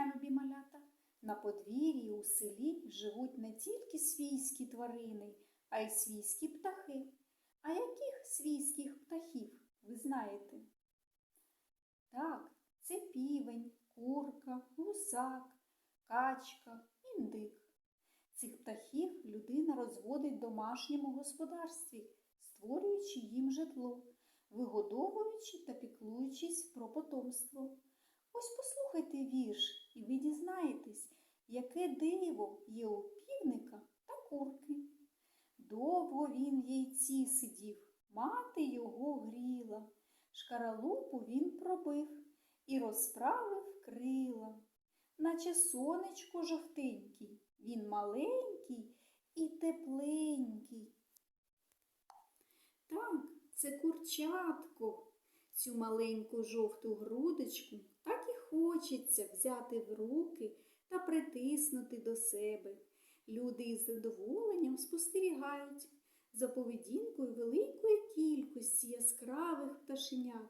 дня, любі малята! На подвір'ї у селі живуть не тільки свійські тварини, а й свійські птахи. А яких свійських птахів ви знаєте? Так, це півень, курка, гусак, качка, індик. Цих птахів людина розводить в домашньому господарстві, створюючи їм житло, вигодовуючи та піклуючись про потомство. Ось послухайте вірш, і ви дізнаєтесь, яке диво є у півника та курки. Довго він в яйці сидів, мати його гріла, шкаралупу він пробив і розправив крила, наче сонечко жовтенький, він маленький і тепленький. Так, це курчатко. Цю маленьку жовту грудочку хочеться взяти в руки та притиснути до себе. Люди із задоволенням спостерігають за поведінкою великої кількості яскравих пташенят,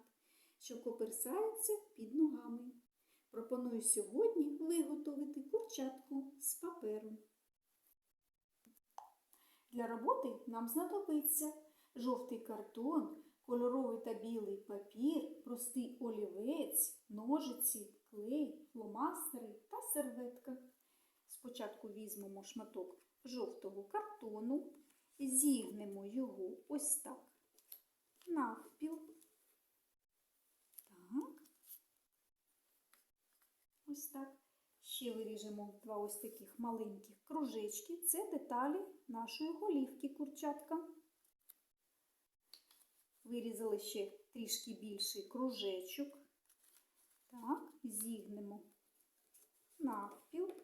що коперсаються під ногами. Пропоную сьогодні виготовити курчатку з паперу. Для роботи нам знадобиться жовтий картон, кольоровий та білий папір, простий олівець, ножиці, клей, фломастери та серветка. Спочатку візьмемо шматок жовтого картону, зігнемо його ось так навпіл. Так. Ось так. Ще виріжемо два ось таких маленьких кружечки. Це деталі нашої голівки курчатка. Вирізали ще трішки більший кружечок. Так, зігнемо навпіл.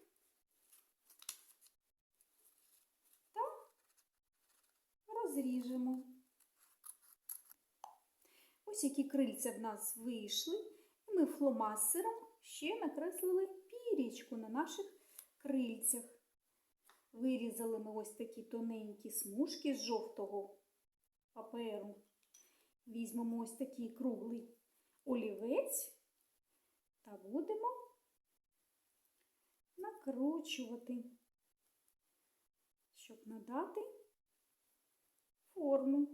Та розріжемо. Ось які крильця в нас вийшли. І ми фломастером ще накреслили пірічку на наших крильцях. Вирізали ми ось такі тоненькі смужки з жовтого паперу. Візьмемо ось такий круглий олівець та будемо накручувати, щоб надати форму.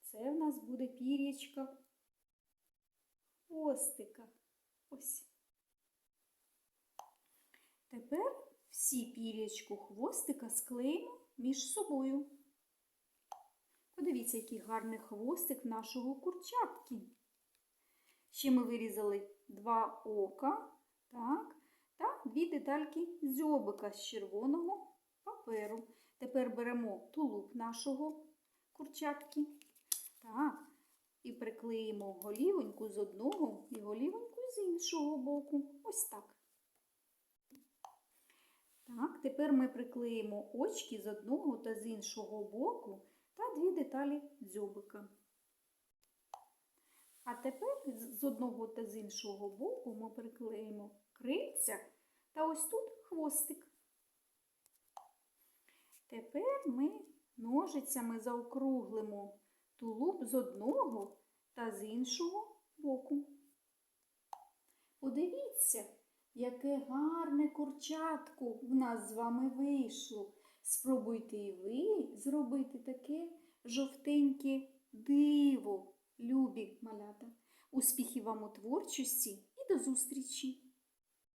Це в нас буде пір'ячка хвостика. Тепер всі пір'ячку хвостика склеїмо між собою. Подивіться, який гарний хвостик нашого курчатки. Ще ми вирізали два ока так, та дві детальки дзьобика з червоного паперу. Тепер беремо тулуб нашого курчатки так, і приклеїмо голівоньку з одного і голівоньку з іншого боку. Ось так. Так, тепер ми приклеїмо очки з одного та з іншого боку дві деталі дзьобика. А тепер з одного та з іншого боку ми приклеїмо крильця та ось тут хвостик. Тепер ми ножицями заокруглимо тулуб з одного та з іншого боку. Подивіться, яке гарне курчатко в нас з вами вийшло. Спробуйте і ви зробити таке жовтеньке диво, любі малята. Успіхів вам у творчості і до зустрічі!